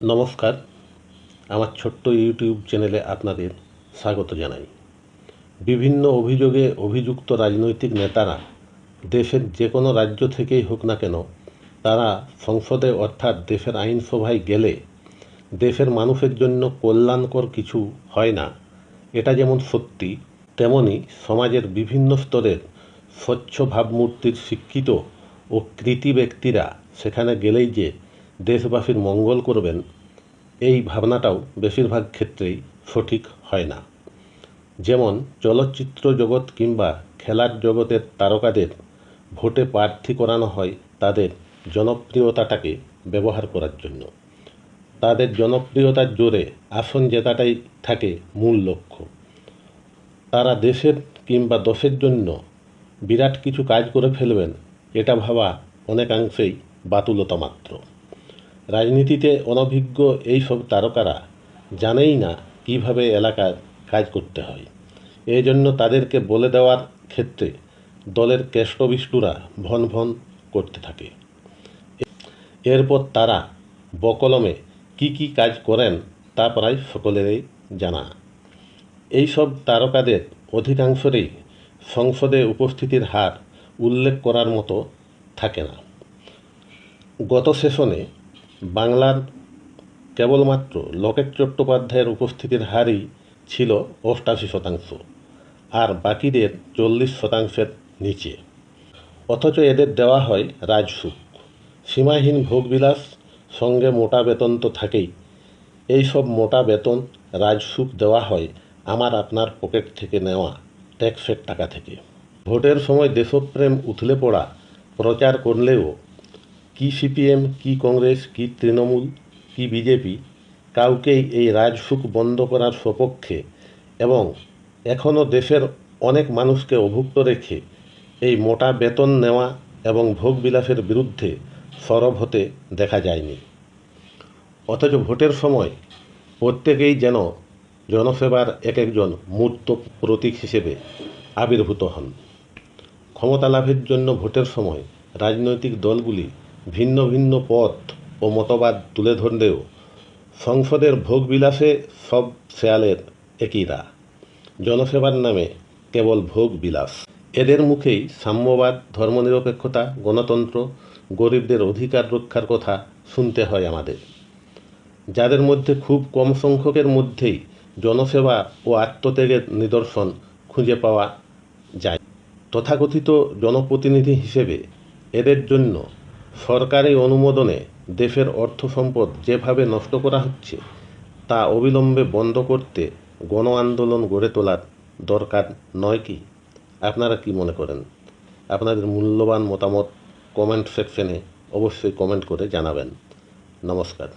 নমস্কার। আমার ছোট্ট ইউটিউব চ্যানেলে আপনাদের স্বাগত জানাই। বিভিন্ন অভিযোগে অভিযুক্ত রাজনৈতিক নেতারা দেশের যে কোনো রাজ্য থেকেই হোক না কেন, তারা সংসদে অর্থাৎ দেশের আইনসভায় গেলে দেশের মানুষের জন্য কল্যাণকর কিছু হয় না। এটা যেমন সত্যি, তেমনি সমাজের বিভিন্ন স্তরের স্বচ্ছ ভাবমূর্তির শিক্ষিত ও কৃতি ব্যক্তিরা সেখানে গেলেই যে দেশবাসীর মঙ্গল করবেন, এই ভাবনাটাও বেশিরভাগ ক্ষেত্রেই সঠিক হয় না। যেমন চলচ্চিত্র জগৎ কিংবা খেলার জগতের তারকাদের ভোটে প্রার্থী করানো হয় তাদের জনপ্রিয়তাটাকে ব্যবহার করার জন্য। তাদের জনপ্রিয়তার জোরে আসন জেতাটাই থাকে মূল লক্ষ্য। তারা দেশের কিংবা দশের জন্য বিরাট কিছু কাজ করে ফেলবেন, এটা ভাবা অনেকাংশেই বাতুলতা মাত্র। রাজনীতিতে অনভিজ্ঞ এই সব তারকারা জানেই না কীভাবে এলাকার কাজ করতে হয়। এই জন্য তাদেরকে বলে দেওয়ার ক্ষেত্রে দলের কেষ্টবিষ্টুরা ভন ভন করতে থাকে। এরপর তারা বকলমে কি কি কাজ করেন তা প্রায় সকলেরই জানা। এই সব তারকাদের অধিকাংশরই সংসদে উপস্থিতির হার উল্লেখ করার মতো থাকে না। গত সেশনে বাংলার কেবলমাত্র লোকেশ চট্টোপাধ্যায়ের উপস্থিতির হারই ছিল অষ্টাশি শতাংশ, আর বাকিদের চল্লিশ শতাংশের নিচে। অথচ এদের দেওয়া হয় রাজসুখ সীমাহীন ভোগবিলাস সঙ্গে মোটা বেতন তো থাকেই। এই সব মোটা বেতন রাজসুখ দেওয়া হয় আমার আপনার পকেট থেকে নেওয়া ট্যাক্সের টাকা থেকে। ভোটের সময় দেশপ্রেম উথলে পড়া প্রচার করলেও কি সিপিএম, কি কংগ্রেস, কি তৃণমূল, কি বিজেপি, কাউকেই এই রাজসুখ বন্ধ করার সপক্ষে এবং এখনও দেশের অনেক মানুষকে অভুক্ত রেখে এই মোটা বেতন নেওয়া এবং ভোগবিলাসের বিরুদ্ধে সরব হতে দেখা যায়নি। অথচ ভোটের সময় প্রত্যেকেই যেন জনসেবার এক একজন মূর্ত প্রতীক হিসেবে আবির্ভূত হন। ক্ষমতা লাভের জন্য ভোটের সময় রাজনৈতিক দলগুলি ভিন্ন ভিন্ন পথ ও মতবাদ তুলে ধরলেও সংসদের ভোগবিলাসে সব শেয়ালের একই রা। জনসেবার নামে কেবল ভোগ বিলাস এদের মুখেই সাম্যবাদ, ধর্মনিরপেক্ষতা, গণতন্ত্র, গরিবদের অধিকার রক্ষার কথা শুনতে হয় আমাদের। যাদের মধ্যে খুব কম সংখ্যকের মধ্যেই জনসেবা ও আত্মত্যাগের নিদর্শন খুঁজে পাওয়া যায়। তথাকথিত জনপ্রতিনিধি হিসেবে এদের জন্য সরকারি অনুমোদনে দেশের অর্থ সম্পদ যেভাবে নষ্ট করা হচ্ছে, তা অবিলম্বে বন্ধ করতে গণ আন্দোলন গড়ে তোলার দরকার নয় কি? আপনারা কি মনে করেন? আপনাদের মূল্যবান মতামত কমেন্ট সেকশনে অবশ্যই কমেন্ট করে জানাবেন। নমস্কার।